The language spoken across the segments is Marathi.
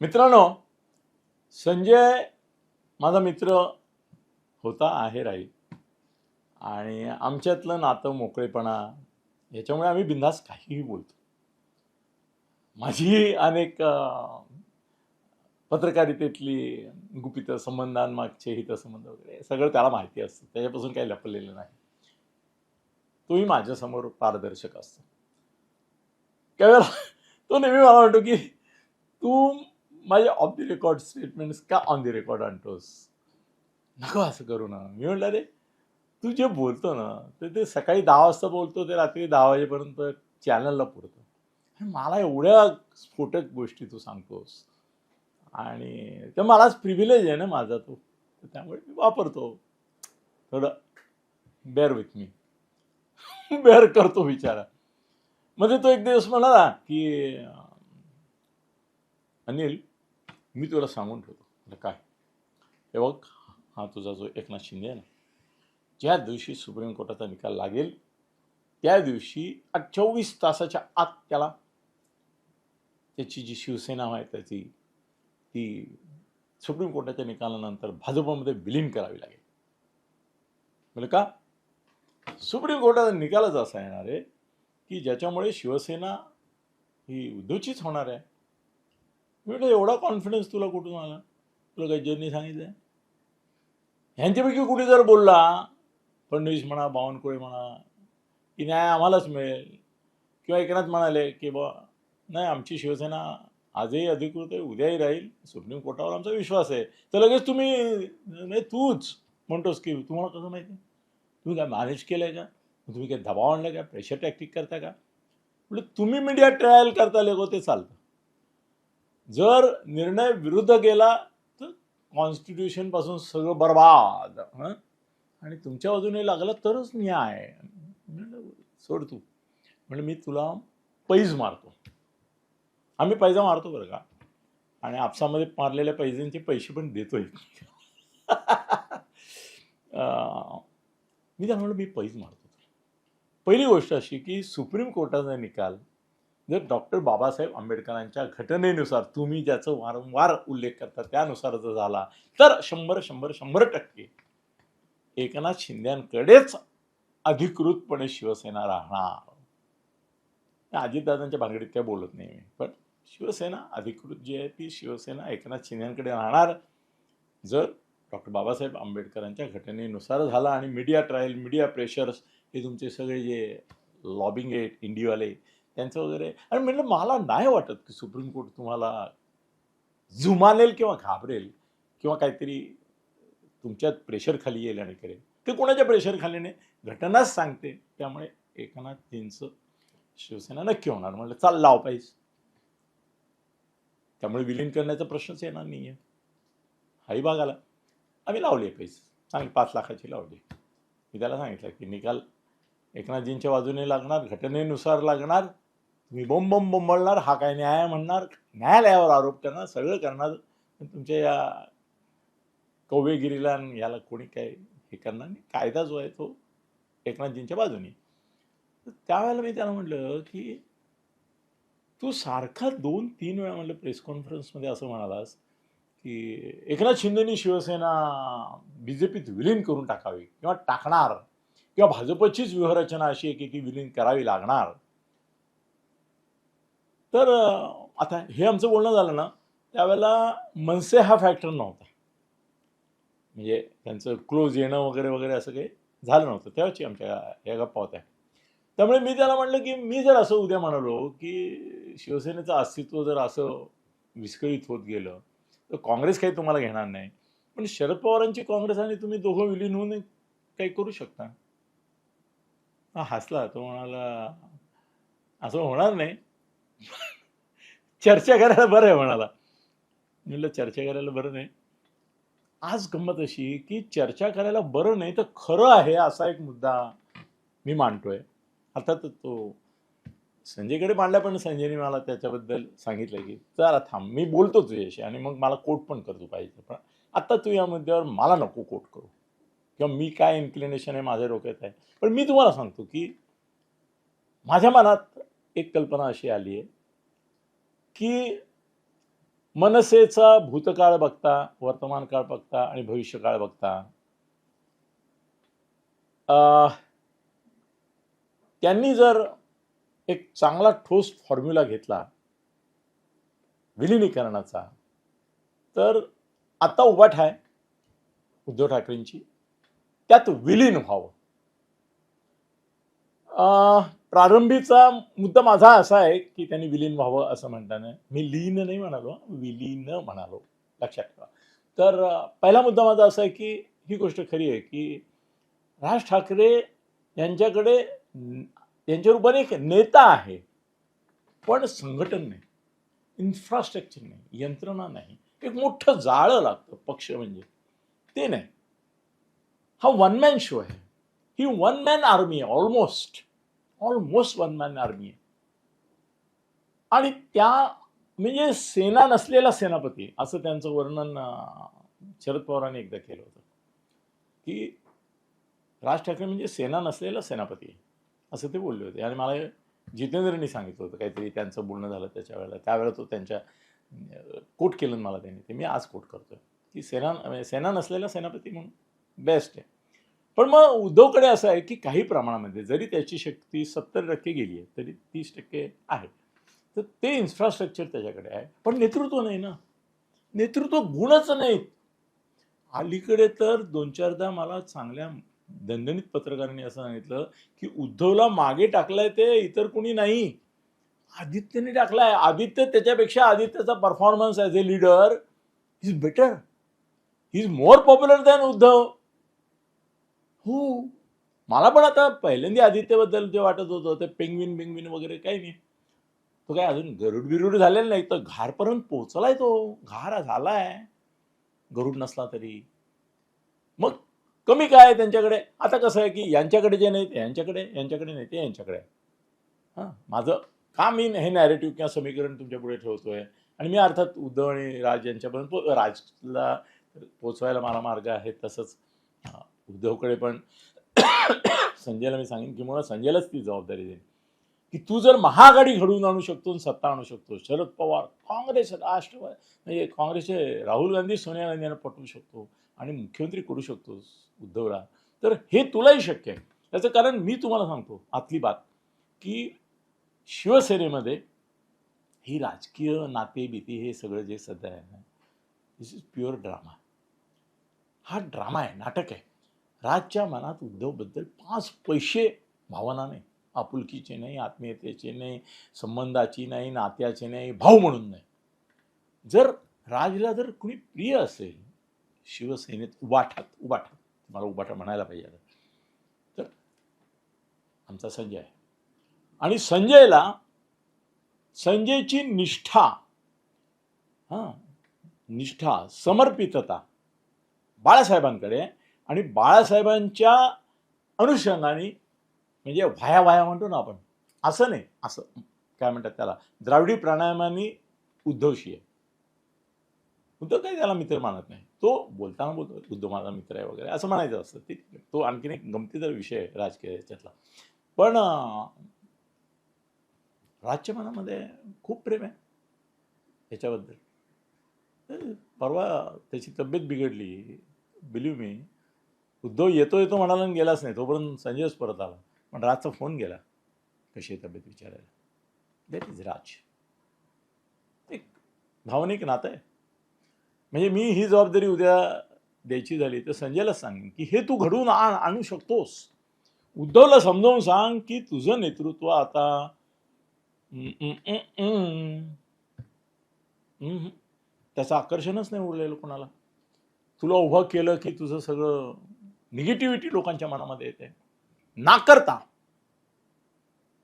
मित्रांनो संजय माझा मित्र होता आहे राहील. आणि आमच्यातलं नातं मोकळेपणा याच्यामुळे आम्ही बिंदास काहीही बोलतो. माझी अनेक पत्रकारितेतली गुपित संबंधांमागचे हितसंबंध वगैरे सगळं त्याला माहिती असतं. त्याच्यापासून काही लपलेलं नाही. तोही माझ्यासमोर पारदर्शक असतो. त्यावेळेला तो नेहमी मला म्हणतो की तू माझे ऑफ द रेकॉर्ड स्टेटमेंट्स का ऑन द रेकॉर्ड आणतोस? नको असं करू ना. मी म्हटलं रे तू जे बोलतो ना तर ते सकाळी दहा वाजता बोलतो ते रात्री दहा वाजेपर्यंत चॅनलला पुरतं. आणि मला एवढ्या स्फोटक गोष्टी तू सांगतोस. आणि ते मलाच प्रिव्हिलेज आहे ना माझा तो. त्यामुळे मी वापरतो. थोडं बेअर विथ मी बेअर करतो विचारा. मध्ये तो एक दिवस म्हणाला की अनिल मी तुला सांगून ठेवतो. म्हटलं काय? हे बघ हा तुझा जो एकनाथ शिंदे आहे ना ज्या दिवशी सुप्रीम कोर्टाचा निकाल लागेल त्या दिवशी चोवीस तासाच्या आत त्याला त्याची जी शिवसेना आहे त्याची ती सुप्रीम कोर्टाच्या निकालानंतर भाजपमध्ये विलीन करावी लागेल. म्हणजे का? सुप्रीम कोर्टाचा निकालच असा येणार आहे की ज्याच्यामुळे शिवसेना ही उद्धवचीच होणार आहे. मी म्हटलं एवढा कॉन्फिडन्स तुला कुठून आला? तुला काही ज्यांनी सांगितलं ह्यांच्यापैकी कुणी जर बोलला फडणवीस म्हणा बावनकुळे म्हणा की न्याय आम्हालाच मिळेल. किंवा एकनाथ म्हणाले की बा नाही आमची शिवसेना आजही अधिकृत आहे उद्याही राहील. सुप्रीम कोर्टावर आमचा विश्वास आहे. तर लगेच तुम्ही नाही तूच. म्हणतोस की तुम्हाला कसं माहिती आहे? तुम्ही काय मॅनेज केलं आहे का? तुम्ही काय दबाव आणलं का? प्रेशर टॅक्टिक करता का? म्हणजे तुम्ही मीडिया ट्रायल करता लेगो ते चालतं. जर निर्णय विरुद्ध गेला तर कॉन्स्टिट्यूशनपासून सगळं बरबाद. आणि तुमच्या बाजूने लागला तरच न्याय. सोड तू. म्हणजे मी तुला पैज मारतो. आम्ही पैजा मारतो बरं का? आणि आपसामध्ये मारलेल्या पैजांचे पैसे पण देतोय. मी त्या म्हणलं मी पैज मारतो. पहिली गोष्ट अशी की सुप्रीम कोर्टाचा निकाल जर डॉक्टर बाबासाहेब आंबेडकरांच्या घटनेनुसार तुम्ही ज्याचं वारंवार उल्लेख करता त्यानुसार जर झाला तर शंभर शंभर शंभर टक्के एकनाथ शिंद्यांकडेच अधिकृतपणे शिवसेना राहणार. अजितदादांच्या भानगडीत काय बोलत नाही मी पण शिवसेना अधिकृत जी आहे ती शिवसेना एकनाथ शिंदेकडे राहणार. जर डॉक्टर बाबासाहेब आंबेडकरांच्या घटनेनुसार झाला आणि मीडिया ट्रायल मीडिया प्रेशर्स हे तुमचे सगळे जे लॉबिंग आहेत इंडियावाले त्यांचं वगैरे. आणि म्हटलं मला नाही वाटत की सुप्रीम कोर्ट तुम्हाला जुमानेल किंवा घाबरेल किंवा काहीतरी तुमच्यात प्रेशर खाली येईल आणि करेल. ते कोणाच्या प्रेशर खाली नाही. घटनाच सांगते. त्यामुळे एकनाथजींचं शिवसेना नक्की होणार. म्हटलं चाल लाव पाहिजे त्यामुळे विलीन करण्याचा प्रश्नच येणार नाही आहे हाही भाग आला. आम्ही लावले पैसे. चांगली पाच लाखाची लावली. मी त्याला सांगितलं की निकाल एकनाथजींच्या बाजूने लागणार घटनेनुसार लागणार. मी बोंब बोंब बोंबळणार हा काय न्याय म्हणणार? न्यायालयावर आरोप करणार सगळं करणार. तुमच्या या कौवेगिरीला याला कोणी काय हे करणार नाही. कायदा जो आहे तो एकनाथजींच्या बाजूने. तर त्यावेळेला मी त्याला म्हटलं की तू सारखा दोन तीन वेळा म्हटलं प्रेस कॉन्फरन्समध्ये असं म्हणालास की एकनाथ शिंदेनी शिवसेना बी जे पीत विलीन करून टाकावी किंवा टाकणार किंवा भाजपचीच व्यूहरचना अशी आहे की ती विलीन करावी लागणार. तर आता हे आमचं बोलणं झालं ना त्यावेळेला मनसे हा फॅक्टर नव्हता. म्हणजे त्यांचं क्लोज येणं वगैरे वगैरे असं काही झालं नव्हतं. तेव्हाची आमच्या या गप्पा होत्या. त्यामुळे मी त्याला म्हटलं की मी जर असं उद्या म्हणालो की शिवसेनेचं अस्तित्व जर असं विस्कळीत होत गेलं तर काँग्रेस काही तुम्हाला घेणार नाही. पण शरद पवारांची काँग्रेस आणि तुम्ही दोघं विलीन होऊन काही करू शकता. हा हसला तो म्हणाला असं होणार नाही. चर्चा करायला बरं आहे म्हणाला. मी म्हटलं चर्चा करायला बरं नाही. आज गंमत अशी की चर्चा करायला बरं नाही तर खरं आहे असा एक मुद्दा मी मांडतोय. अर्थात तो संजयकडे मांडला पण संजयने मला त्याच्याबद्दल सांगितलं की चला थांब मी बोलतो तुझ्याशी आणि मग मला कोट पण करतो पाहिजे. पण आत्ता तू या मुद्द्यावर मला नको कोट करू. किंवा मी काय इन्क्लिनेशन आहे माझ्या डोक्यात आहे. पण मी तुम्हाला सांगतो की माझ्या मनात एक कल्पना अशी आली आहे की मनसेचा भूतकाळ बघता वर्तमान काळ बघता आणि भविष्यकाळ बघता त्यांनी जर एक चांगला ठोस फॉर्म्युला घेतला विलिनीकरणाचा तर आता उभाट आहे उद्धव ठाकरेंची त्यात विलीन व्हावं. प्रारंभीचा मुद्दा माझा असा आहे की त्यांनी विलीन व्हावं असं म्हणताना. मी लीन नाही म्हणालो विलीन म्हणालो. लक्षात ठेवा. तर पहिला मुद्दा माझा असा आहे की ही गोष्ट खरी आहे की राज ठाकरे यांच्याकडे न- त्यांच्याबरोबर एक नेता आहे. पण संघटन नाही. इन्फ्रास्ट्रक्चर नाही. यंत्रणा नाही. एक मोठं जाळं लागतं पक्ष म्हणजे. ते नाही. हा वन मॅन शो आहे. ही वन मॅन आर्मी आहे almost almost one man army आहे आणि त्या म्हणजे सेना नसलेला सेनापती असं त्यांचं वर्णन शरद पवारांनी एकदा केलं होतं. की राज ठाकरे म्हणजे सेना नसलेला सेनापती असं ते बोलले होते. आणि मला जितेंद्रनी सांगितलं होतं काहीतरी त्यांचं बोलणं झालं त्याच्या वेळेला. त्यावेळेला तो त्यांच्या कोट केलं मला त्यांनी. ते मी आज कोट करतोय. की सेना म्हणजे सेना नसलेला सेनापती म्हणून बेस्ट आहे. पण मग उद्धवकडे असं आहे की काही प्रमाणामध्ये जरी त्याची शक्ती सत्तर टक्के गेली आहे तरी तीस टक्के आहे. तर ते इन्फ्रास्ट्रक्चर त्याच्याकडे आहे. पण नेतृत्व नाही ना. नेतृत्व गुणच नाहीत. अलीकडे तर दोन चारदा मला चांगल्या दणदणीत पत्रकारांनी असं सांगितलं की उद्धवला मागे टाकलंय ते इतर कुणी नाही. आदित्यने टाकलाय. आदित्य त्याच्यापेक्षा आदित्यचा performance as a leader is better is more popular than Uddhav. हो. मला पण आता पहिल्यांदा आदित्यबद्दल जे वाटत होतं ते पेंगविन बिंगविन वगैरे काही नाही. तो काय अजून गरुड बिरुड झालेला नाही तर घारपर्यंत पोचलाय तो. घार झालाय. गरुड नसला तरी. मग कमी काय आहे त्यांच्याकडे? आता कसं आहे की यांच्याकडे जे नाही ते यांच्याकडे यांच्याकडे नाही ते यांच्याकडे. हां माझं का मी हे नॅरेटिव्ह किंवा समीकरण तुमच्यापुढे ठेवतोय. आणि मी अर्थात उद्धव आणि राज यांच्यापर्यंत पो- राजला पोचवायला मला मार्ग आहे तसंच उद्धवकडे पण संजयला मी सांगेन की मुळात संजयलाच ती जबाबदारी देईन. की तू जर महाआघाडी घडवून आणू शकतो आणि सत्ता आणू शकतो शरद पवार काँग्रेस राष्ट्रवादी म्हणजे काँग्रेसचे राहुल गांधी सोनिया गांधी यांना पटवू शकतो आणि मुख्यमंत्री करू शकतोस उद्धवला तर हे तुलाही शक्य आहे. त्याचं कारण मी तुम्हाला सांगतो आतली बात की शिवसेनेमध्ये ही राजकीय नाते भीती हे सगळं जे सध्या आहे ना दिस इज प्युअर ड्रामा हा ड्रामा आहे नाटक आहे. राजच्या मनात उद्धवबद्दल पाच पैसे भावना नाही आपुलकीचे नाही आत्मीयतेचे नाही संबंधाची नाही नात्याचे नाही भाऊ म्हणून नाही जर राजला जर कुणी प्रिय असेल शिवसेनेत उबाठात उबाठात मला उबाठा म्हणायला पाहिजे आता. तर आमचा संजय आहे आणि संजयला संजयची निष्ठा हां निष्ठा समर्पितता बाळासाहेबांकडे आहे. आणि बाळासाहेबांच्या अनुषंगाने म्हणजे व्हाया व्हाया म्हणतो ना आपण असं नाही असं. काय म्हणतात त्याला? द्राविडी प्राणायामाने उद्धवशी आहे. उद्धव काही त्याला मित्र मानत नाही. तो बोलताना बोलतो उद्धव माझा मित्र आहे वगैरे असं म्हणायचं असतं. ते तो आणखीन एक गमतीदार विषय आहे राजकीय याच्यातला पण अं, राजच्या मनामध्ये खूप प्रेम आहे याच्याबद्दल परवा त्याची तब्येत बिघडली बिलीव मी उद्धव येतो येतो म्हणाला आणि गेलाच नाही. तोपर्यंत संजयच परत आला. पण राजचा फोन गेला. कशी आहे तब्येत विचारायला? दॅट इज राज एक भावनिक नातं आहे. म्हणजे मी ही जबाबदारी उद्या द्यायची झाली तर संजयलाच सांगेन की हे तू घडवून आण आणू शकतोस. उद्धवला समजावून सांग की तुझं नेतृत्व आता त्याचं आकर्षणच नाही उरलेलं कोणाला. तुला उभं केलं की तुझं सगळं निगेटिव्हिटी लोकांच्या मनामध्ये येते. नाकरता.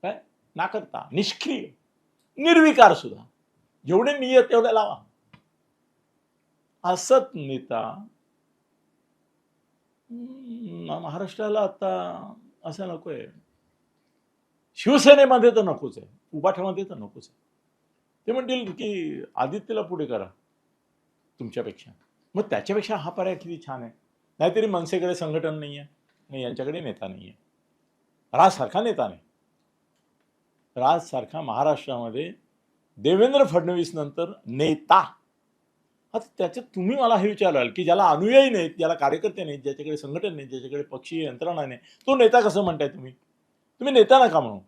काय? नाकरता. निष्क्रिय. निर्विकार सुद्धा. जेवढे नियत तेवढे लावा. असत नेता. महाराष्ट्राला आता असं नकोय. शिवसेनेमध्ये तर नकोच आहे. उबाठामध्ये तर नकोच आहे. ते म्हणतील की आदित्यला पुढे करा. तुमच्यापेक्षा. मग त्याच्यापेक्षा हा पर्याय किती छान आहे. नाहीतरी मनसेकडे संघटन नाही आहे आणि यांच्याकडे नेता नाही आहे राजसारखा नेता नाही. राजसारखा महाराष्ट्रामध्ये देवेंद्र फडणवीस नंतर नेता. आता त्याच्यात तुम्ही मला हे विचाराल की ज्याला अनुयायी नाहीत ज्याला कार्यकर्ते नाहीत ज्याच्याकडे संघटन नाही ज्याच्याकडे पक्षीय यंत्रणा नाही तो नेता कसं म्हणताय तुम्ही? तुम्ही नेता नका म्हणू.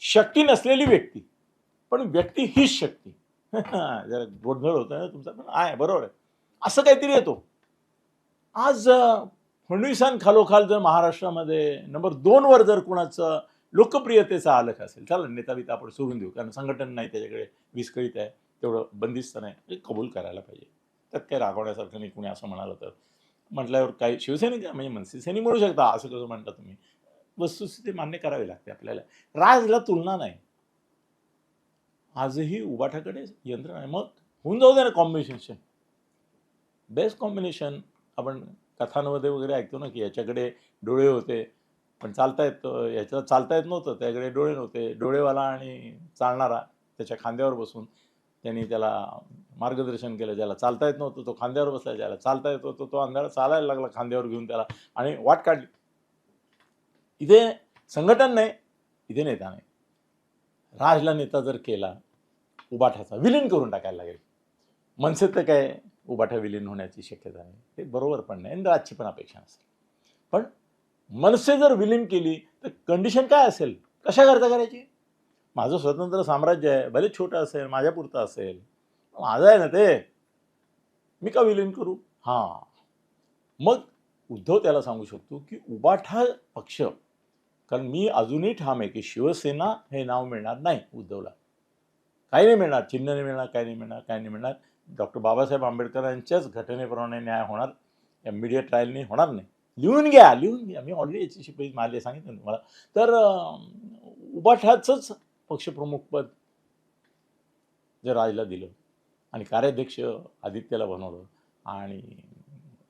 शक्ती नसलेली व्यक्ती पण व्यक्ती हीच शक्ती. जरा गोडधळ होतं ना तुमचा पण आहे बरोबर आहे. असं काहीतरी येतो. आज फडणवीसां खालोखाल जर महाराष्ट्रामध्ये नंबर दोनवर जर कुणाचं लोकप्रियतेचा आलख असेल चला नेता बिता आपण सोडून देऊ कारण संघटन नाही त्याच्याकडे विस्कळीत आहे तेवढं बंदिस्त नाही हे कबूल करायला पाहिजे. त्यात काही रागवण्यासारखं नाही कुणी असं म्हणालं तर. म्हटल्यावर काही शिवसैनिक म्हणजे मनसेसैनी म्हणू शकता असं कसं म्हणता तुम्ही. वस्तुस्थिती मान्य करावी लागते आपल्याला. राजला तुलना नाही. आजही उबाठाकडे यंत्रणा आहे मग होऊन जाऊ दे ना कॉम्बिनेशन बेस्ट कॉम्बिनेशन आपण कथांमध्ये वगैरे ऐकतो ना की याच्याकडे डोळे होते पण चालता येत याच्या चालता येत नव्हतं त्याकडे डोळे नव्हते डोळेवाला आणि चालणारा त्याच्या खांद्यावर बसून त्यांनी त्याला मार्गदर्शन केलं ज्याला चालता येत नव्हतं तो खांद्यावर बसला ज्याला चालता येत होतो तो अंधारा चालायला लागला खांद्यावर घेऊन त्याला आणि वाट काढली. इथे संघटन नाही इथे नेता नाही. राजला नेता जर केला उबाठाचा विलीन करून टाकायला लागेल. मनसेत तर काय उबाठा विलीन होण्याची शक्यता नाही ते बरोबर पण नाही आणि राजची पण अपेक्षा नसेल. पण मनसे जर विलीन केली तर कंडिशन काय असेल? कशा करता करायची? माझं स्वतंत्र साम्राज्य आहे भले छोटं असेल माझ्यापुरतं असेल माझं आहे ना ते. मी का विलीन करू? हां. मग उद्धव त्याला सांगू शकतो की उबाठा पक्ष कारण मी अजूनही ठाम आहे की शिवसेना हे नाव मिळणार नाही उद्धवला. काही नाही मिळणार चिन्ह नाही मिळणार काही नाही मिळणार काही नाही मिळणार. डॉक्टर बाबासाहेब आंबेडकरांच्याच घटनेप्रमाणे न्याय होणार इमिडिएट ट्रायलनी होणार नाही. लिहून घ्या लिहून घ्या. मी ऑलरेडी याची शिपाई मारले सांगितलं तुम्हाला. तर अं, उबाठाचंच पक्षप्रमुखपद जे राजला दिलं आणि कार्याध्यक्ष आदित्यला बनवलं आणि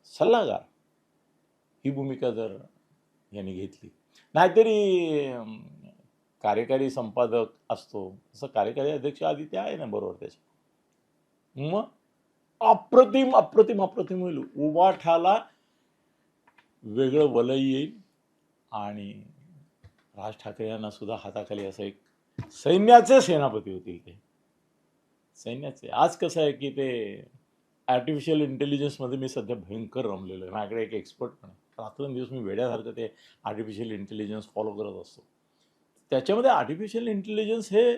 सल्लागार ही भूमिका जर यांनी घेतली. नाहीतरी कार्यकारी संपादक असतो. तसं कार्यकारी अध्यक्ष आदित्य आहे ना बरोबर त्याच्या मग अप्रतिम अप्रतिम अप्रतिम होईल. उबाठाला वेगळं वलय येईल आणि राज ठाकरे यांना सुद्धा हाताखाली असं एक सैन्याचे सेनापती होतील ते. सैन्याचे. आज कसं आहे की ते आर्टिफिशियल इंटेलिजन्समध्ये मी सध्या भयंकर रमलेलो आहे. माझ्याकडे एक एक्सपर्ट पण आहे. रात्रंदिवस मी वेड्यासारखं ते आर्टिफिशियल इंटेलिजन्स फॉलो करत असतो. त्याच्यामध्ये आर्टिफिशियल इंटेलिजन्स हे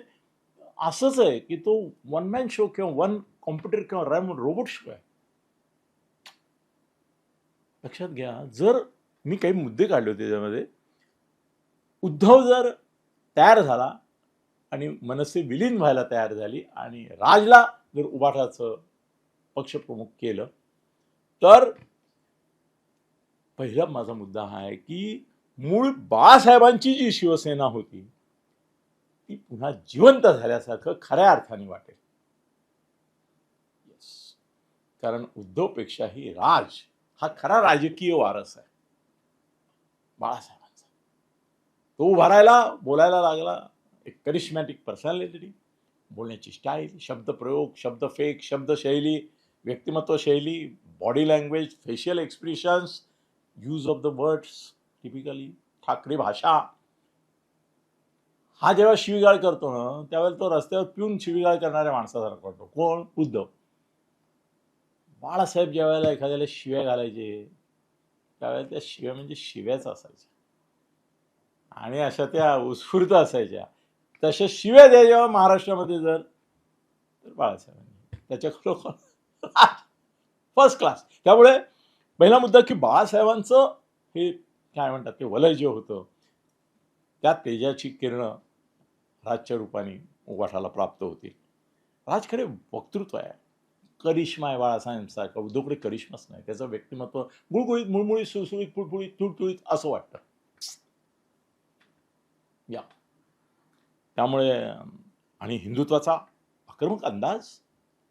असंच आहे की तो वन मॅन शो किंवा वन कॉम्प्युटर किंवा रॅम रोबोट शिवाय. लक्षात घ्या जर मी काही मुद्दे काढले होते त्याच्यामध्ये उद्धव जर तयार झाला आणि मनसे विलीन व्हायला तयार झाली आणि राजला जर उभाटाचं पक्षप्रमुख केलं तर पहिला माझा मुद्दा हा आहे की मूळ बाळासाहेबांची जी शिवसेना होती ती पुन्हा जिवंत झाल्यासारखं खऱ्या अर्थाने वाटेल. कारण उद्धवपेक्षाही राज हा खरा राजकीय वारस आहे. बाळासाहेबांचा. तो उभारायला बोलायला लागला एक करिश्मॅटिक पर्सनॅलिटी बोलण्याची स्टाईल शब्दप्रयोग शब्द फेक शब्दशैली व्यक्तिमत्व शैली body language facial expressions use of the words typically Thackeray भाषा. हा जेव्हा शिवीगाळ करतो ना त्यावेळेला तो रस्त्यावर पिऊन शिवीगाळ करणाऱ्या माणसासारखा वाटतो. कोण? उद्धव. बाळासाहेब ज्या वेळेला एखाद्याला शिव्या घालायचे त्यावेळेला त्या शिव्या म्हणजे शिव्याच असायच्या. आणि अशा त्या उत्स्फूर्त असायच्या. तशा शिव्या द्यायच्या महाराष्ट्रामध्ये जर तर बाळासाहेबांनी. त्याच्या खरोखर फर्स्ट क्लास त्यामुळे पहिला मुद्दा की बाळासाहेबांचं हे काय म्हणतात ते वलय जे होतं त्या तेजाची किरणं राजच्या रूपाने उगाठाला प्राप्त होतील. राज खरे वक्तृत्व आहे. करिश्मा आहे बाळासाहेबांसारखा उद्धवकडे करिश्माच नाही. त्याचं व्यक्तिमत्व गुळगुळीत मुळमुळीत सुळसुळीत पुळपुळीत तुळतुळीत असं वाटतं. या. त्यामुळे आणि हिंदुत्वाचा आक्रमक अंदाज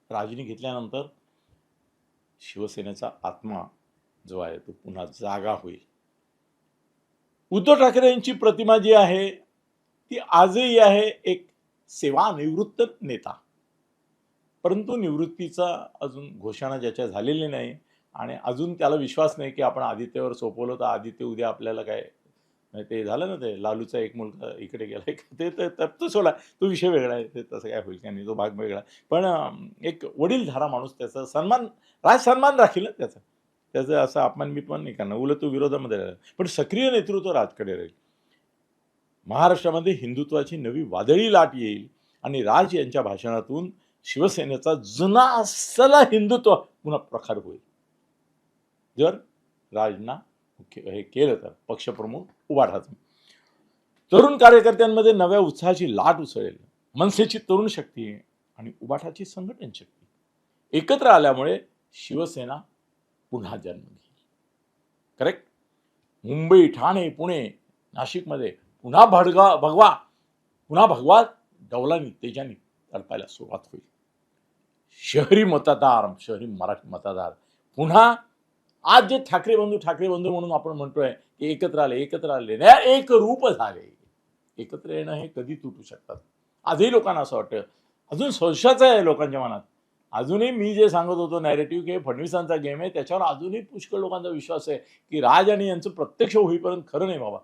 राजनी घेतल्यानंतर शिवसेनेचा आत्मा जो आहे तो पुन्हा जागा होईल. उद्धव ठाकरे यांची प्रतिमा जी आहे ती आजही आहे एक सेवानिवृत्त नेता. परंतु निवृत्तीचा अजून घोषणा ज्याच्या झालेली नाही आणि अजून त्याला विश्वास नाही की आपण आदित्यवर सोपवलं तर आदित्य उद्या आपल्याला काय ते झालं ना ते लालूचा एक मुलगा इकडे गेला ते तर तो सोडा तो विषय वेगळा आहे ते तसं काय होईल का नाही तो भाग वेगळा पण एक वडीलधारा माणूस त्याचा सन्मान राज सन्मान राखील ना त्याचा. त्याचं असं अपमान मी पण नाही करणार उलट तो विरोधामध्ये राहिला. पण सक्रिय नेतृत्व राजकडे राहील. महाराष्ट्रामध्ये हिंदुत्वाची नवी वादळी लाट येईल आणि राज यांच्या भाषणातून शिवसेनेचा जुना असला हिंदुत्व पुन्हा प्रखर होईल. जर राजना मुख्य हे केलं तर पक्षप्रमुख उभाठाचं तरुण कार्यकर्त्यांमध्ये नव्या उत्साहाची लाट उसळेल. मनसेची तरुण शक्ती आणि उबाठाची संघटन शक्ती एकत्र आल्यामुळे शिवसेना पुन्हा जन्म घेईल. करेक्ट मुंबई ठाणे पुणे नाशिकमध्ये पुन्हा भडगा भगवा पुन्हा भगवा डौलानी तेजानी तडपायला सुरुवात होईल. शहरी मतदार शहरी मराठी मतदार. पुन्हा आज जे ठाकरे बंधू ठाकरे बंधू म्हणून आपण म्हणतोय की एकत्र आले एकत्र आले. नाही एक रूप झाले. एकत्र येणं हे कधी तुटू शकतात? आजही लोकांना असं वाटतं. अजून संशयाच आहे लोकांच्या मनात. अजूनही मी जे सांगत होतो नॅरेटिव्ह की हे फडणवीसांचा गेम आहे त्याच्यावर अजूनही पुष्कळ लोकांचा विश्वास आहे की राज आणि यांचं प्रत्यक्ष होईपर्यंत खरं नाही बाबा.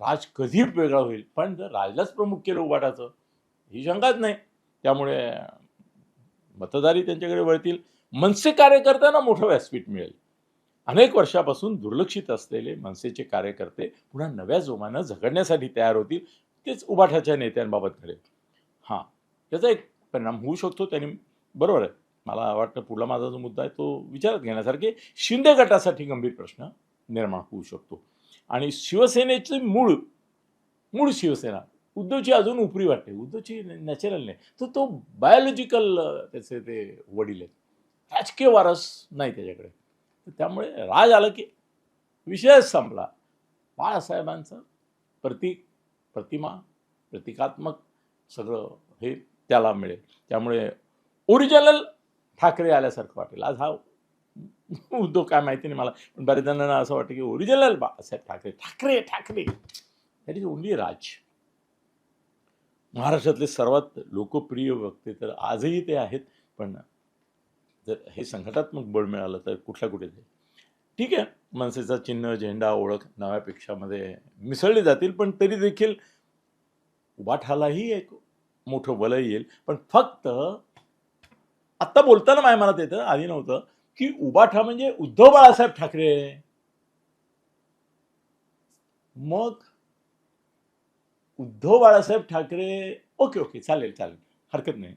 राज कधी वेगळा होईल? पण जर राजलाच प्रमुख केलं उभाटाचं ही शंकाच नाही. त्यामुळे मतदारही त्यांच्याकडे वळतील. मनसे कार्यकर्त्यांना मोठं व्यासपीठ मिळेल. अनेक वर्षापासून दुर्लक्षित असलेले मनसेचे कार्यकर्ते पुन्हा नव्या जोमानं झगडण्यासाठी तयार होतील तेच उभाठाच्या नेत्यांबाबत घडेल. हां त्याचा एक परिणाम होऊ शकतो त्यांनी. बरोबर आहे. मला वाटतं पुढला माझा जो मुद्दा आहे तो विचारात घेण्यासारखे शिंदे गटासाठी गंभीर प्रश्न निर्माण होऊ शकतो. आणि शिवसेनेचे मूळ मूळ शिवसेना उद्धवची अजून उपरी वाटते. उद्धवची नॅचरल नाही. तर तो बायोलॉजिकल त्याचे ते वडील आहेत. राजकीय वारस नाही त्याच्याकडे. तर त्यामुळे राज आलं की विषयच संपला. बाळासाहेबांचं प्रतीक प्रतिमा प्रतिकात्मक सगळं हे त्याला मिळेल. त्यामुळे ओरिजिनल ठाकरे आल्यासारखं वाटेल. आज हा उद्धव काय माहिती नाही मला. पण बऱ्याच जणांना असं वाटतं की original Balasaheb Thackeray. Thackeray Thackeray. That is only Raj महाराष्ट्रातले सर्वात लोकप्रिय वक्ते तर आजही ते आहेत पण जर हे संघटात्मक बळ मिळालं तर कुठल्या कुठे ते? ठीक आहे मनसेचा चिन्ह झेंडा ओळख नव्यापेक्षामध्ये मिसळले जातील पण तरी देखील उबाठालाही एक मोठं बल येईल. पण फक्त आत्ता बोलताना माझ्या मनात येतं आधी नव्हतं की उबाठा म्हणजे उद्धव बाळासाहेब ठाकरे. मग उद्धव बाळासाहेब ठाकरे ओके ओके चालेल चालेल. हरकत नाही.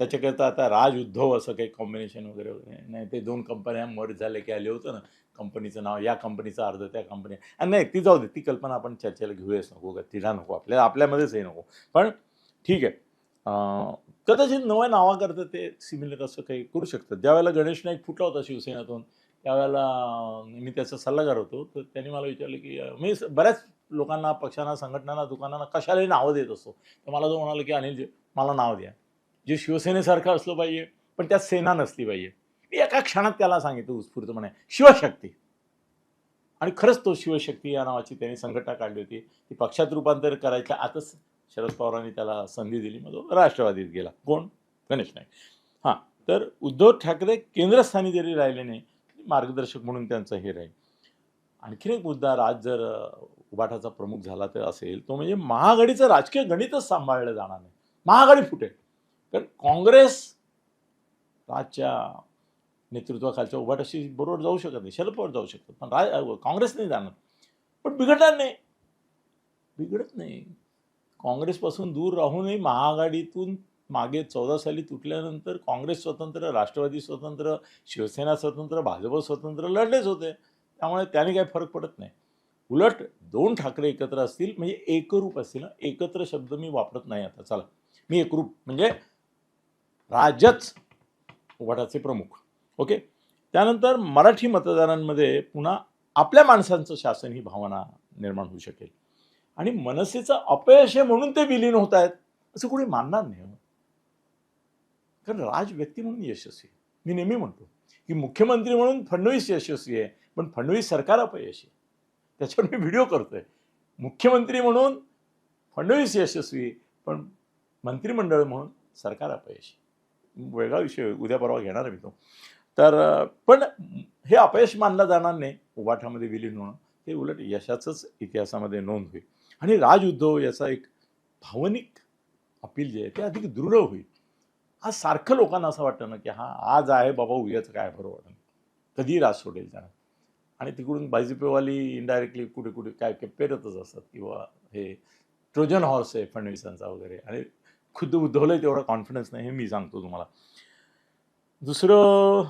त्याच्याकरता आता राज उद्धव असं काही कॉम्बिनेशन वगैरे वगैरे नाही. ते दोन कंपन्या मर्ज झाले की आले होतं ना. कंपनीचं नाव या कंपनीचं अर्ध त्या कंपनी आणि नाही ती जाऊ दे ती कल्पना आपण चर्चेला घेऊयाच नको का तिला नको. आपल्याला आपल्यामध्येच हे नको. पण ठीक आहे. कदाचित नव्या नावाकरता ते सिमिलर असं काही करू शकतात. ज्यावेळेला गणेश नाईक फुटला होता शिवसेनेतून त्यावेळेला मी त्याचा सल्लागार होतो. तर त्यांनी मला विचारलं की मी बऱ्याच लोकांना पक्षांना संघटनांना दुकानांना कशालाही नावं देत असतो तर मला जो म्हणाला की अनिल मला नाव द्या. जे शिवसेनेसारखं असलं पाहिजे पण त्यात सेना नसली पाहिजे. मी एका क्षणात त्याला सांगितलं उत्स्फूर्तपणे शिवशक्ती. आणि खरंच तो शिवशक्ती या नावाची त्यांनी संघटना काढली होती. ती पक्षात रूपांतर करायच्या आतच शरद पवारांनी त्याला संधी दिली. मग तो राष्ट्रवादीत गेला. कोण? गणेश नाईक. हां तर उद्धव ठाकरे केंद्रस्थानी जरी राहिले नाही मार्गदर्शक म्हणून त्यांचं हे राहील. आणखीन एक मुद्दा राज जर अ, उबाठाचा प्रमुख झाला तर असेल. तो म्हणजे महाआघाडीचं राजकीय गणितच सांभाळलं जाणार नाही. महाआघाडी फुटेल कारण काँग्रेस राजच्या नेतृत्वाखालच्या उभाटाशी बरोबर जाऊ शकत नाही शरपवर जाऊ शकत पण राज काँग्रेस नाही जाणार. पण बिघडणार नाही. बिघडत नाही. काँग्रेसपासून दूर राहूनही महाआघाडीतून मागे चौदा साली तुटल्यानंतर काँग्रेस स्वतंत्र राष्ट्रवादी स्वतंत्र शिवसेना स्वतंत्र भाजप स्वतंत्र लढलेच होते. त्यामुळे त्याने काही फरक पडत नाही. उलट दोन ठाकरे एकत्र असतील म्हणजे एकरूप असतील. ना एकत्र शब्द मी वापरत नाही आता. चला. मी एकरूप म्हणजे राजच वटाचे प्रमुख. ओके? त्यानंतर मराठी मतदारांमध्ये पुन्हा आपल्या माणसांचं शासन ही भावना निर्माण होऊ शकेल. आणि मनसेचं अपयश आहे म्हणून ते विलीन होत आहेत असं कोणी मानणार नाही हो. कारण राज व्यक्ती म्हणून यशस्वी मी नेहमी म्हणतो की मुख्यमंत्री म्हणून फडणवीस यशस्वी आहे पण फडणवीस सरकार अपयशी आहे. त्याच्यावर मी व्हिडिओ करतोय. मुख्यमंत्री म्हणून फडणवीस यशस्वी पण मंत्रिमंडळ म्हणून सरकार अपयशी. वेगळा विषय उद्या परवा घेणार आहे मी तो. तर पण हे अपयश मानलं जाणार नाही उबाठामध्ये विलीन होणं. ते उलट यशाचंच इतिहासामध्ये नोंद होईल. आणि राज उद्धव याचा एक भावनिक अपील जे आहे ते अधिक दृढ होईल. आज सारखं लोकांना असं वाटतं ना की हा आज आहे बाबा उद्याचं काय बरोबर. नाही कधी राज सोडेल त्यानं आणि तिकडून भाजपेवाली इनडायरेक्टली कुठे कुठे काय काय पेरतच असतात किंवा हे ट्रोजन हॉर्स आहे फडणवीसांचा वगैरे. आणि खुद्द उद्धवलंही तेवढा कॉन्फिडन्स नाही हे मी सांगतो तुम्हाला. दुसरं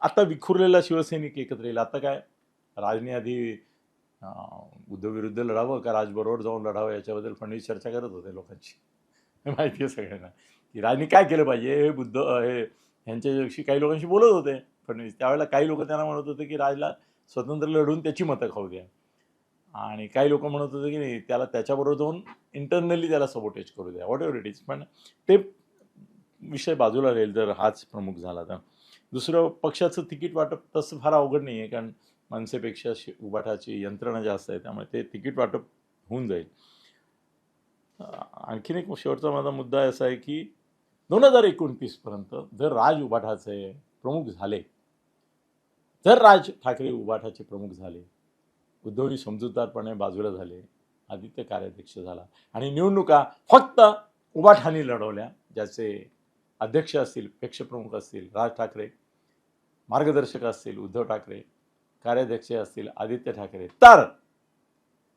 आता विखुरलेला शिवसैनिक एकत्र येईल. आता काय? राजने आधी अं, उद्धव विरुद्ध लढावं का राजबरोबर जाऊन लढावं याच्याबद्दल फडणवीस चर्चा करत होते लोकांची. हे माहिती आहे सगळ्यांना. की राजने काय केलं पाहिजे? हे बुद्ध हे ह्यांच्याशी काही लोकांशी बोलत होते फडणवीस. त्यावेळेला काही लोक त्यांना म्हणत होते की राजला स्वतंत्र लढून त्याची मतं खाऊ द्या. आणि काही लोक म्हणत होते की नाही त्याला त्याच्याबरोबर जाऊन इंटरनली त्याला सबोटेज करू द्या वॉट एव्हर इट इज पण ते विषय बाजूला राहील जर हाच प्रमुख झाला तर. दुसरं पक्षाचं तिकीट वाटप तसं फार अवघड नाही आहे कारण मनसेपेक्षा शि उबाठाची यंत्रणा जास्त आहे त्यामुळे ते तिकीट वाटप होऊन जाईल. आणखीन एक शेवटचा माझा मुद्दा असा आहे की दोन हजार एकोणतीसपर्यंत जर राज उबाठाचे प्रमुख झाले तर राज ठाकरे उबाठाचे प्रमुख झाले उद्धवनी समजूतदारपणे बाजूला झाले आदित्य कार्याध्यक्ष झाला आणि निवडणुका फक्त उबाठाने लढवल्या ज्याचे अध्यक्ष असतील पक्षप्रमुख असतील राज ठाकरे मार्गदर्शक असतील उद्धव ठाकरे कार्याध्यक्ष असतील आदित्य ठाकरे तर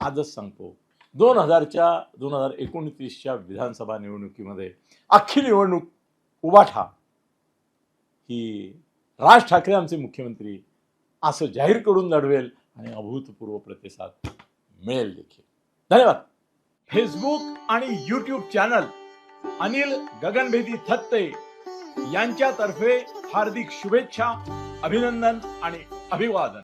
आजच सांगतो दोन हजारच्या दोन हजार एकोणतीसच्या विधानसभा निवडणुकीमध्ये अख्खी निवडणूक उबाठा ही राज ठाकरे आमचे मुख्यमंत्री असं जाहीर करून लढवेल आणि अभूतपूर्व प्रतिसाद मिळेल देखील. धन्यवाद. फेसबुक आणि यूट्यूब चॅनल अनिल गगनभेदी थत्ते यांच्यातर्फे हार्दिक शुभेच्छा अभिनंदन आणि अभिवादन.